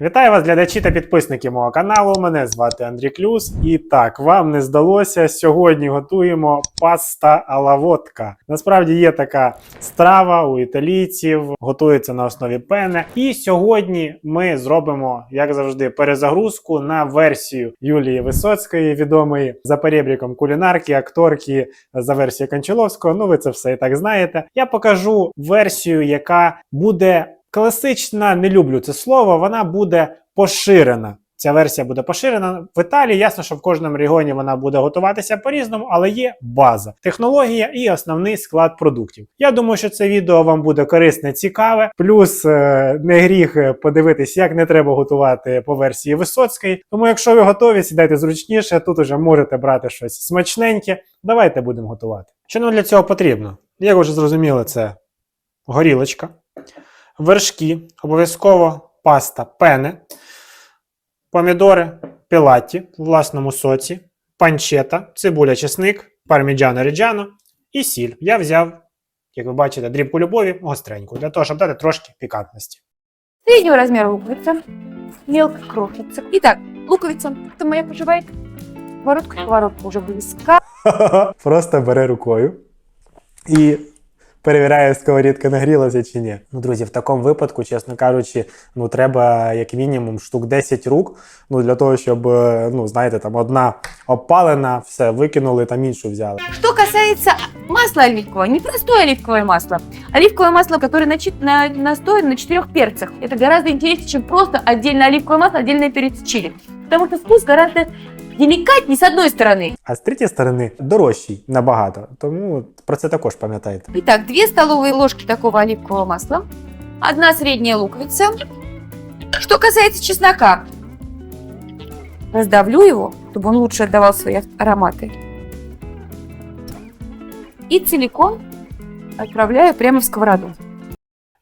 Вітаю вас, глядачі та підписники мого каналу. Мене звати Андрій Клюс. І так, вам не здалося. Сьогодні готуємо паста алаводка. Насправді є така страва у італійців, готується на основі пене. І сьогодні ми зробимо, як завжди, перезагрузку на версію Юлії Висоцької, відомої за перебріком кулінарки, акторки за версією Кончаловського. Ну, ви це все і так знаєте. Я покажу версію, яка буде класична, не люблю це слово, вона буде поширена. Ця версія буде поширена в Італії. Ясно, що в кожному регіоні вона буде готуватися по-різному, але є база, технологія і основний склад продуктів. Я думаю, що це відео вам буде корисне, цікаве. Плюс е, не гріх е, подивитись, як не треба готувати по версії Висоцької. Тому, якщо ви готові, сідайте зручніше. Тут уже можете брати щось смачненьке. Давайте будемо готувати. Що нам для цього потрібно? Як ви вже зрозуміли, це горілочка вершки, обов'язково паста пене, помідори пілаті в власному соці, панчета, цибуля, чесник, парміджано ріджано і сіль. Я взяв, як ви бачите, дрібку любові гостреньку, для того, щоб дати трошки пікантності. Среднего размера луковица, мелко крохится. Итак, луковица, это моя поживает. Воротка, воротка уже близка. Просто бере рукою і перевіряє, сковорідка нагрілася чи ні. Ну, друзі, в такому випадку, чесно кажучи, ну треба як мінімум штук 10 рук. Ну для того, щоб е, ну знаєте, там одна обпалена, все викинули, там іншу взяли. Что касается масла оливкового, не простое оливковое масло. Оливковое масло, которое начи- на, настояно на четырех перцах. Это гораздо интереснее, чем просто отдельно оливковое масло, отдельно перец чили. Потому что вкус гораздо деликатнее с одной стороны. А з третьої сторони дорожчий набагато. Тому про це також пам'ятайте. Итак, 2 столовые ложки такого оливкового масла, одна средняя луковица. Что касается чеснока, раздавлю его, чтобы он лучше отдавал свои ароматы. И целиком отправляю прямо в сковороду.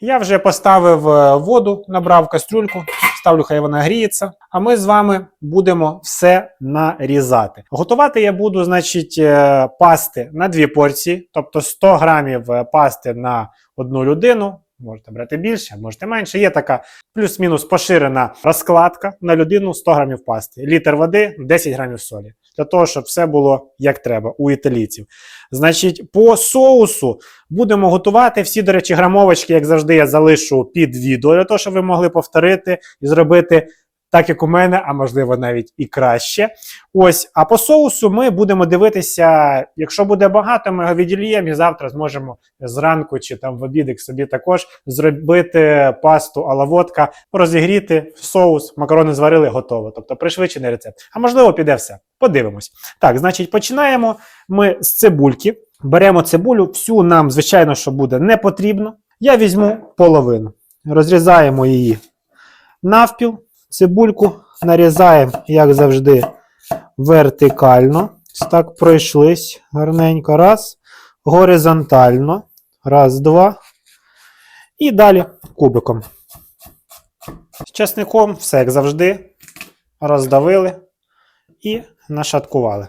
Я вже поставив воду, набрав кастрюльку, ставлю, хай вона гріється. А ми з вами будемо все нарізати. Готувати я буду, значить, е, пасти на дві порції, тобто 100 грамів е, пасти на одну людину. Можете брати більше, можете менше. Є така плюс-мінус поширена розкладка на людину 100 грамів пасти. Літр води, 10 грамів солі. Для того, щоб все було як треба у італійців. Значить, по соусу будемо готувати. Всі, до речі, грамовочки, як завжди, я залишу під відео, для того, щоб ви могли повторити і зробити так, як у мене, а можливо навіть і краще. Ось, а по соусу ми будемо дивитися, якщо буде багато, ми його відільємо і завтра зможемо зранку чи там в обідик собі також зробити пасту алаводка, розігріти соус, макарони зварили, готово. Тобто пришвидшений рецепт. А можливо, піде все. Подивимось. Так, значить, починаємо ми з цибульки. Беремо цибулю, всю нам, звичайно, що буде не потрібно. Я візьму половину. Розрізаємо її навпіл. Цибульку нарізаємо, як завжди, вертикально. Так пройшлись гарненько. Раз. Горизонтально. Раз, два. І далі кубиком. З часником, все як завжди. Роздавили і нашаткували.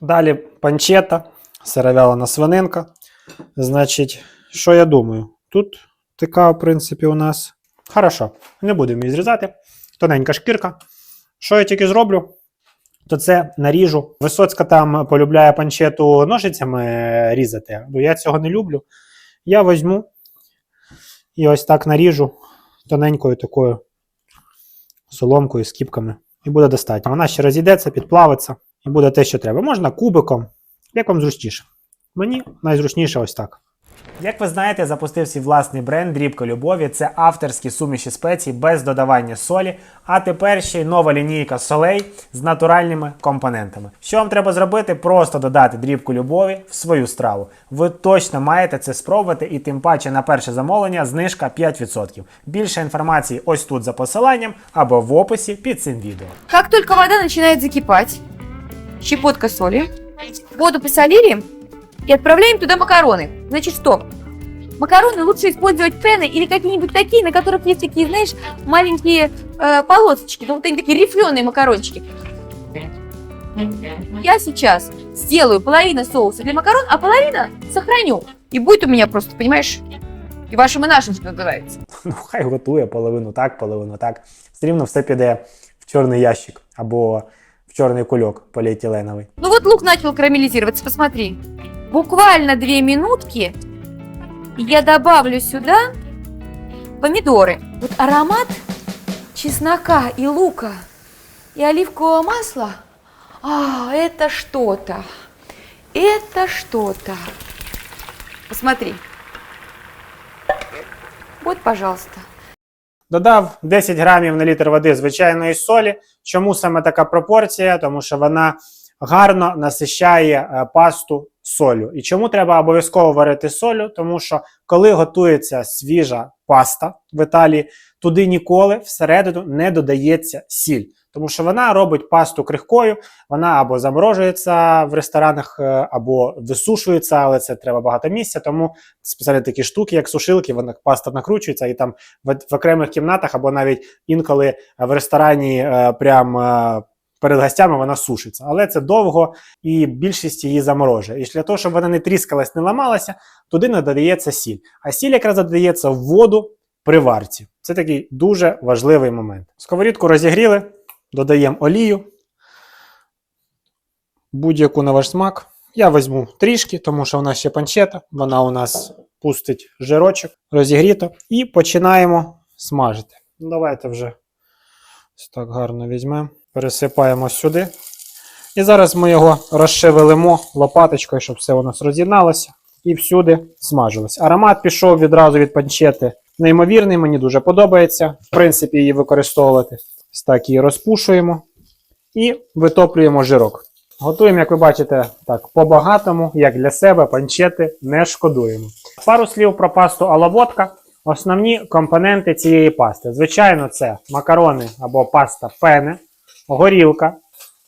Далі панчета, сировялана свининка. Значить, що я думаю? Тут така, в принципі, у нас. Хорошо, не будемо її зрізати. Тоненька шкірка. Що я тільки зроблю, то це наріжу. Висоцька там полюбляє панчету ножицями різати, бо я цього не люблю. Я візьму і ось так наріжу тоненькою такою соломкою, з кіпками. І буде достатньо. Вона ще розійдеться, підплавиться, і буде те, що треба. Можна кубиком, як вам зручніше. Мені найзручніше ось так. Як ви знаєте, запустив свій власний бренд Дрібка Любові. Це авторські суміші спецій без додавання солі. А тепер ще й нова лінійка солей з натуральними компонентами. Що вам треба зробити? Просто додати дрібку любові в свою страву. Ви точно маєте це спробувати, і тим паче на перше замовлення знижка 5%. Більше інформації ось тут за посиланням або в описі під цим відео. Как только вода начинает закипать, щепотка соли, воду посолили и отправляем туда макароны. Значит, что? Макароны лучше использовать пены или какие-нибудь такие, на которых есть такие, знаешь, маленькие э, полосочки, ну вот они такие рифленые макарончики. Я сейчас сделаю половину соуса для макарон, а половина сохраню. И будет у меня просто, понимаешь, И вашим, и нашим, что называется. Ну, хай готує половину так, половину так. Все рівно все піде в чорний ящик або в чорний кульок поліетиленовий. Ну вот лук начал карамелизироваться, посмотри. Буквально две минутки, и я добавлю сюда помидоры. Вот аромат чеснока и лука и оливкового масла. А, это что-то. Это что-то. Посмотри. Вот, пожалуйста. Додав 10 грамів на літр води звичайної солі. Чому саме така пропорція? Тому що вона гарно насищає е, пасту солю. І чому треба обов'язково варити солю? Тому що коли готується свіжа паста в Італії, туди ніколи всередину не додається сіль. Тому що вона робить пасту крихкою, вона або заморожується в ресторанах, е, або висушується, але це треба багато місця. Тому спеціальні такі штуки, як сушилки, вона паста накручується і там в, в окремих кімнатах, або навіть інколи в ресторані е, прям е, перед гостями вона сушиться. Але це довго і більшість її заморожує. І для того, щоб вона не тріскалась, не ламалася, туди не додається сіль. А сіль якраз додається в воду при варці. Це такий дуже важливий момент. Сковорідку розігріли, додаємо олію, будь-яку на ваш смак. Я візьму трішки, тому що вона ще панчета, вона у нас пустить жирочок, розігріто, і починаємо смажити. Давайте вже ось так гарно візьмемо, пересипаємо сюди. І зараз ми його розшевелимо лопаточкою, щоб все у нас роз'єдналося і всюди смажилось. Аромат пішов відразу від панчети. Неймовірний, мені дуже подобається. В принципі, її використовувати. Ось так її розпушуємо і витоплюємо жирок. Готуємо, як ви бачите, так по-багатому, як для себе, панчети не шкодуємо. Пару слів про пасту алаводка. Основні компоненти цієї пасти. Звичайно, це макарони або паста пене, горілка.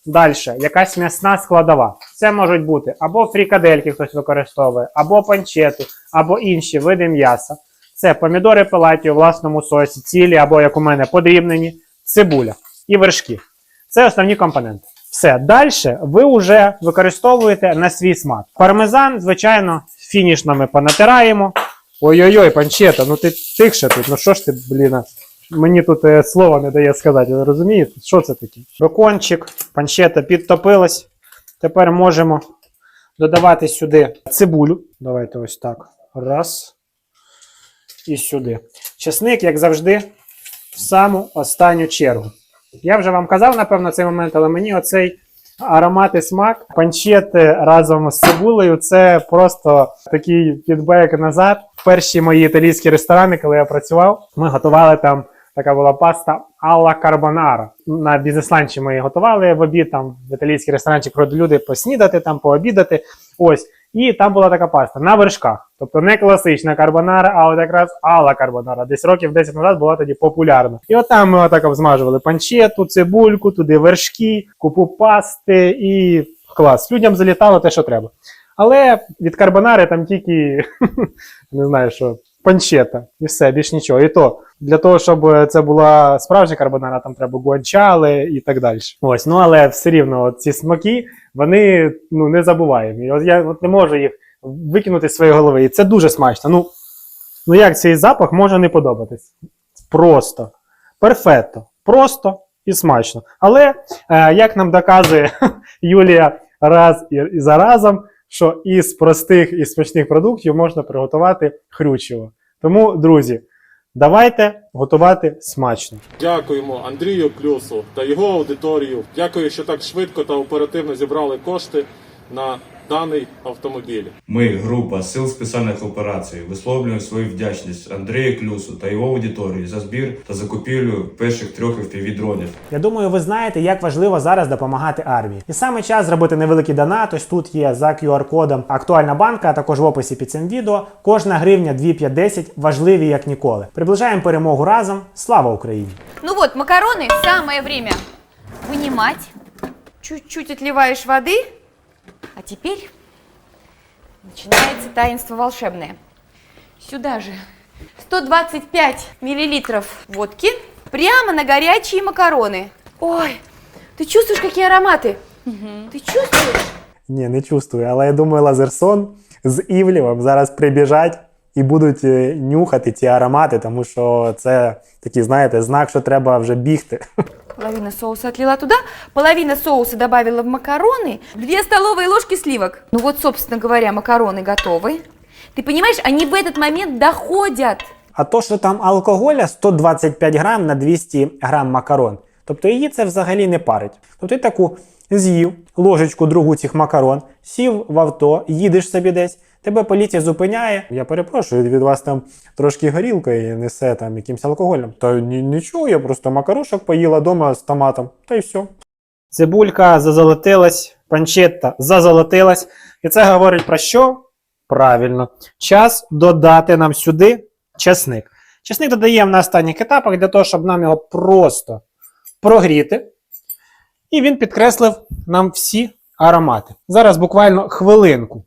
Далі, якась м'ясна складова. Це можуть бути або фрікадельки, хтось використовує, або панчету, або інші види м'яса. Це помідори пелаті у власному сосі, цілі або, як у мене, подрібнені, цибуля і вершки. Це основні компоненти. Все, далі ви вже використовуєте на свій смак. Пармезан, звичайно, фінішно ми понатираємо. Ой-ой-ой, панчета, ну ти тихше тут, ну що ж ти, блін, мені тут е, слова не дає сказати, розумієте? Що це таке? Бекончик, панчета підтопилась. Тепер можемо додавати сюди цибулю. Давайте ось так. Раз. І сюди. Чесник, як завжди, в саму останню чергу. Я вже вам казав, напевно, цей момент, але мені оцей аромат і смак панчети разом з цибулею це просто такий фідбек назад. Перші мої італійські ресторани, коли я працював, ми готували там. Така була паста Алла Карбонара. На бізнес-ланчі ми її готували в обід, там в італійський ресторанчик приходили люди поснідати, там пообідати. Ось. І там була така паста на вершках. Тобто не класична карбонара, а от якраз Алла Карбонара. Десь років 10 назад була тоді популярна. І от там ми отак обсмажували панчету, цибульку, туди вершки, купу пасти і клас. Людям залітало те, що треба. Але від карбонари там тільки не знаю що. Панчета і все, більш нічого. І то для того, щоб це була справжня карбонара, там треба гуанчали і так далі. Ось, ну але все рівно ці смаки вони ну не забуваємо. І от я от не можу їх викинути з своєї голови. І це дуже смачно. Ну, ну як цей запах може не подобатись? Просто перфетто, просто і смачно. Але е, як нам доказує Юлія раз і, і за разом, що із простих і смачних продуктів можна приготувати хрючево. Тому, друзі, давайте готувати смачно. Дякуємо Андрію Клюсу та його аудиторію. Дякую, що так швидко та оперативно зібрали кошти на даний автомобіль. Ми, група Сил спеціальних операцій, висловлюємо свою вдячність Андрію Клюсу та його аудиторії за збір та закупівлю перших трьох FPV-дронів. Я думаю, ви знаєте, як важливо зараз допомагати армії. І саме час зробити невеликий донат. Ось тут є за QR-кодом актуальна банка, а також в описі під цим відео. Кожна гривня 2,510 важливі як ніколи. Приближаємо перемогу разом. Слава Україні! Ну вот, макароны самое время вынимать. Чуть-чуть отливаешь воды. А теперь начинается таинство волшебное. Сюда же 125 миллилитров водки прямо на горячие макароны. Ой, ты чувствуешь, какие ароматы? Ты чувствуешь? Ні, не чувствую, але я думаю, Лазерсон з Івлівом зараз прибіжать і будуть е, нюхати ці аромати, тому що це такий, знаєте, знак, що треба вже бігти. Половина соуса отлила туда, половина соуса добавила в макароны, две столовые ложки сливок. Ну вот, собственно говоря, макароны готовы. Ты понимаешь, они в этот момент доходят. А то, що там алкоголя 125 грам на 200 грам макарон. Тобто її це взагалі не парить. Тобто ти таку З'їв ложечку другу цих макарон, сів в авто, їдеш собі десь, тебе поліція зупиняє. Я перепрошую, від вас там трошки горілкою несе там якимсь алкоголем. Та ні, нічого, я просто макарошок поїла вдома з томатом, та й все. Цибулька зазолотилась, панчетта зазолотилась. І це говорить про що? Правильно. Час додати нам сюди чесник. Чесник додаємо на останніх етапах для того, щоб нам його просто прогріти. І він підкреслив нам всі аромати. Зараз буквально хвилинку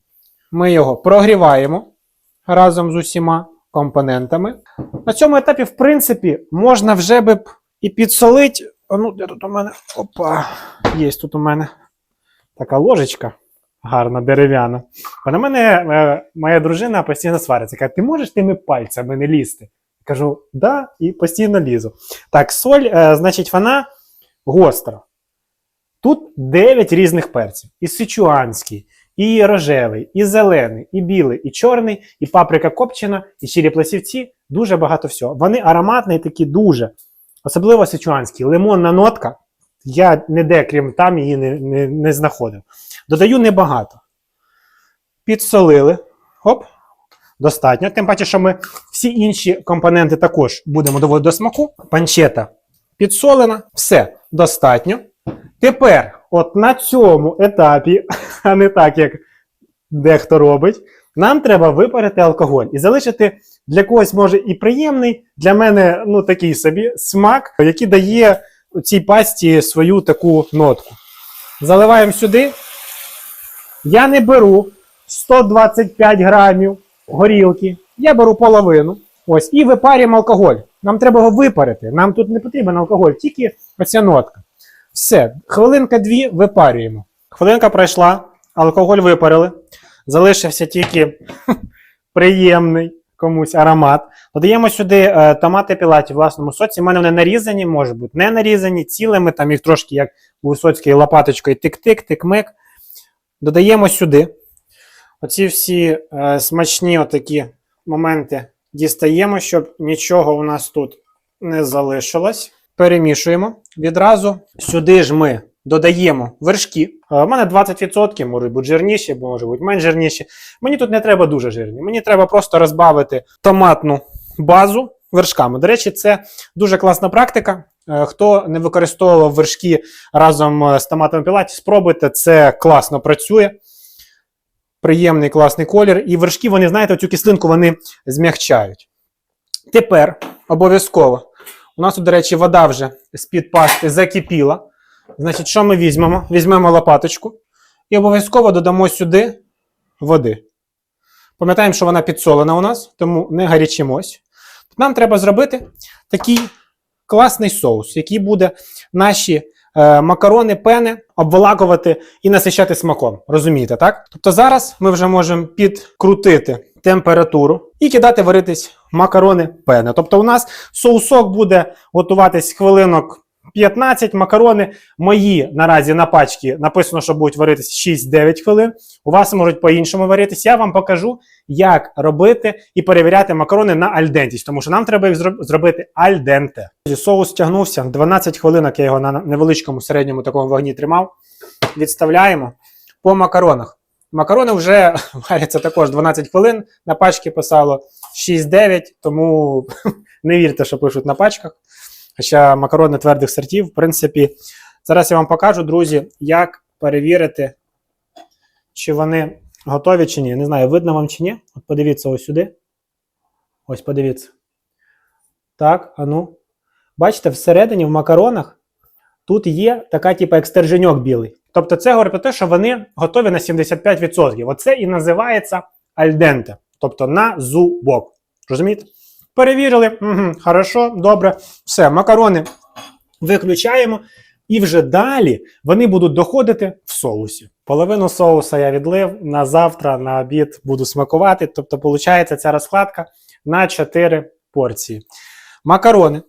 ми його прогріваємо разом з усіма компонентами. На цьому етапі, в принципі, можна вже би і підсолити. Ну, де тут у мене? Опа, є тут у мене така ложечка гарна, дерев'яна. Бо на мене е, моя дружина постійно свариться. Каже, ти можеш тими пальцями не лізти? Кажу, да, і постійно лізу. Так, соль, е, значить, вона гостра. Тут 9 різних перців: і сичуанський, і рожевий, і зелений, і білий, і чорний, і паприка копчена, і чилі пласівці. Дуже багато всього. Вони ароматні такі дуже. Особливо сичуанський. Лимонна нотка. Я ніде, крім там, її не, не, не знаходив. Додаю небагато. Підсолили. Оп. Достатньо. Тим паче, що ми всі інші компоненти також будемо доводити до смаку. Панчета підсолена. Все, достатньо. Тепер, от на цьому етапі, а не так, як дехто робить, нам треба випарити алкоголь і залишити для когось, може, і приємний, для мене ну, такий собі смак, який дає цій пасті свою таку нотку. Заливаємо сюди. Я не беру 125 грамів горілки, я беру половину. Ось, і випарюємо алкоголь. Нам треба його випарити. Нам тут не потрібен алкоголь, тільки оця нотка. Все, хвилинка-дві випарюємо. Хвилинка пройшла, алкоголь випарили. Залишився тільки приємний комусь аромат. Додаємо сюди е, томати пілаті в власному соці. У мене вони нарізані, може бути не нарізані, цілими, там їх трошки як у Висоцької лопаточкою тик-тик, тик-мик. Додаємо сюди. Оці всі е, смачні отакі моменти дістаємо, щоб нічого у нас тут не залишилось. Перемішуємо. Відразу сюди ж ми додаємо вершки. Е, У мене 20%, можуть бути жирніші, або може бути менш жирніші. Мені тут не треба дуже жирні. Мені треба просто розбавити томатну базу вершками. До речі, це дуже класна практика. Е, Хто не використовував вершки разом е, з томатами пілаті, спробуйте, це класно працює. Приємний класний колір. І вершки, вони, знаєте, цю кислинку вони змягчають. Тепер обов'язково. У нас тут, до речі, вода вже з-під пасти закипіла. Значить, що ми візьмемо? Візьмемо лопаточку і обов'язково додамо сюди води. Пам'ятаємо, що вона підсолена у нас, тому не гарячимось. Нам треба зробити такий класний соус, який буде наші е, макарони, пени обволакувати і насичати смаком. Розумієте, так? Тобто зараз ми вже можемо підкрутити температуру і кидати варитись макарони пени. Тобто, у нас соусок буде готуватись хвилинок 15 макарони. Мої наразі на пачці написано, що будуть варитись 6-9 хвилин. У вас можуть по-іншому варитись. Я вам покажу, як робити і перевіряти макарони на альдентість, тому що нам треба їх зроб- зробити альденте. Соус тягнувся 12 хвилинок. Я його на невеличкому середньому такому вогні тримав. Відставляємо по макаронах. Макарони вже варяться також 12 хвилин. На пачці писало 6-9, тому не вірте, що пишуть на пачках. Хоча макарони твердих сортів, в принципі, зараз я вам покажу, друзі, як перевірити, чи вони готові чи ні. Не знаю, видно вам чи ні. От подивіться ось сюди. Ось подивіться. Так, а ну. Бачите, всередині в макаронах тут є така, типу, як стерженьок білий. Тобто, це говорить про те, що вони готові на 75%. Оце і називається альденте, тобто на зубок. Розумієте? Перевірили, угу, хорошо, добре. Все, макарони виключаємо. І вже далі вони будуть доходити в соусі. Половину соуса я відлив на завтра, на обід буду смакувати. Тобто, виходить, ця розкладка на 4 порції. Макарони,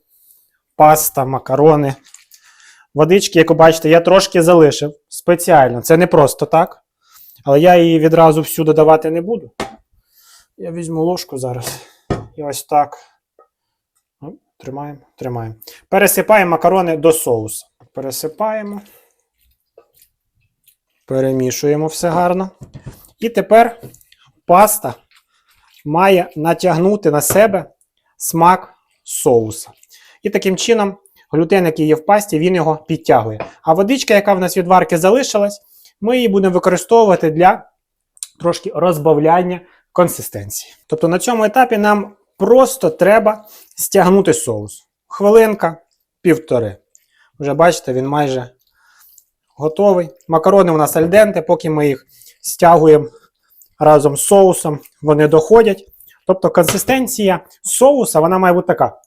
паста, макарони. Водички, як ви бачите, я трошки залишив спеціально. Це не просто так. Але я її відразу всю додавати не буду. Я візьму ложку зараз. І ось так. Тримаємо, тримаємо. Пересипаємо макарони до соусу. Пересипаємо. Перемішуємо все гарно. І тепер паста має натягнути на себе смак соуса. І таким чином глютен, який є в пасті, він його підтягує. А водичка, яка в нас від варки залишилась, ми її будемо використовувати для трошки розбавляння консистенції. Тобто на цьому етапі нам просто треба стягнути соус. Хвилинка, півтори. Вже бачите, він майже готовий. Макарони у нас альденте, поки ми їх стягуємо разом з соусом, вони доходять. Тобто консистенція соуса вона має бути така.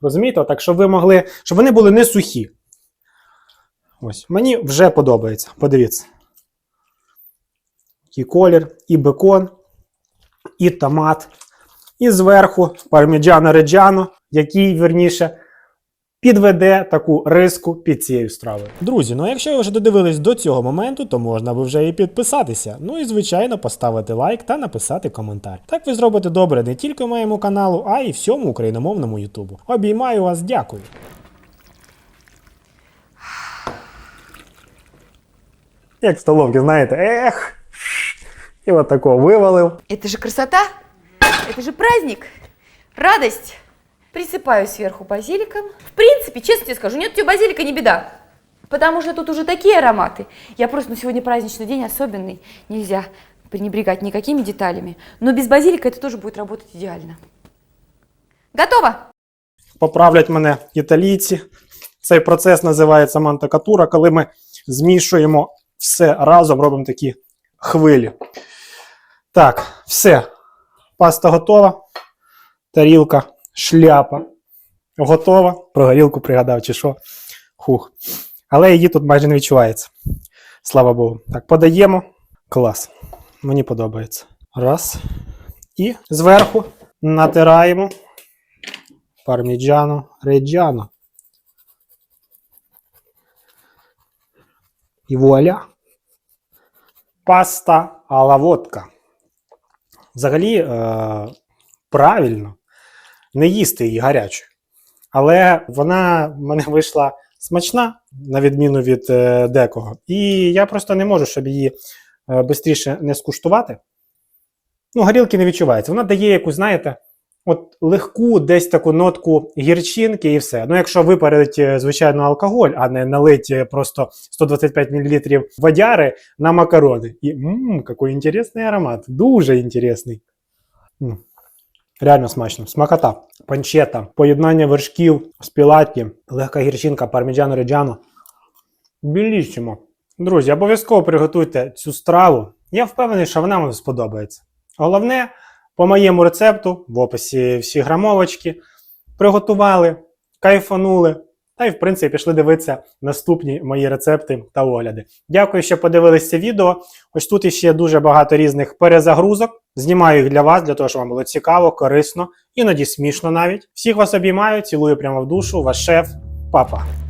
Розумієте? Так, щоб ви могли, щоб вони були не сухі. Ось, мені вже подобається. Подивіться. І колір, і бекон, і томат, і зверху парміджано реджано, який, верніше, підведе таку риску під цією стравою. Друзі, ну а якщо ви вже додивились до цього моменту, то можна би вже і підписатися. Ну і звичайно поставити лайк та написати коментар. Так ви зробите добре не тільки моєму каналу, а й всьому україномовному Ютубу. Обіймаю вас, дякую. Як в столовці, знаєте, ех. І от такого вивалив. Это же красота! Это же праздник! Радость! Присыпаю сверху базиликом. В принципе, честно тебе скажу, нет у тебя базилика не беда. Потому что тут уже такие ароматы. Я просто, ну сегодня праздничный день особенный. Нельзя пренебрегать никакими деталями. Но без базилика это тоже будет работать идеально. Готово! Поправлять мене італійці. Цей процес називається мантакатура, коли ми змішуємо все разом, робимо такі хвилі. Так, все. Паста готова. Тарілка, шляпа. Готова. Про горілку пригадав, чи що. Хух. Але її тут майже не відчувається. Слава Богу. Так, подаємо. Клас. Мені подобається. Раз. І зверху натираємо парміджано реджано. І вуаля. Паста ала водка. Взагалі, е, правильно не їсти її гарячою. Але вона в мене вийшла смачна, на відміну від е, декого. І я просто не можу, щоб її е, швидше не скуштувати. Ну, горілки не відчувається. Вона дає якусь, знаєте, от легку десь таку нотку гірчинки і все. Ну, якщо випарить, е, звичайно, алкоголь, а не налить е, просто 125 мл водяри на макарони. І ммм, який інтересний аромат. Дуже інтересний. М. Реально смачно. Смакота, панчета, поєднання вершків, спілатні, легка гірчинка, парміджано реджано. Біліссимо. Друзі, обов'язково приготуйте цю страву. Я впевнений, що вона вам сподобається. Головне, по моєму рецепту, в описі всі грамовочки, приготували, кайфанули. Та й, в принципі, пішли дивитися наступні мої рецепти та огляди. Дякую, що подивилися це відео. Ось тут іще дуже багато різних перезагрузок. Знімаю їх для вас, для того, щоб вам було цікаво, корисно, іноді смішно навіть. Всіх вас обіймаю, цілую прямо в душу, ваш шеф, папа.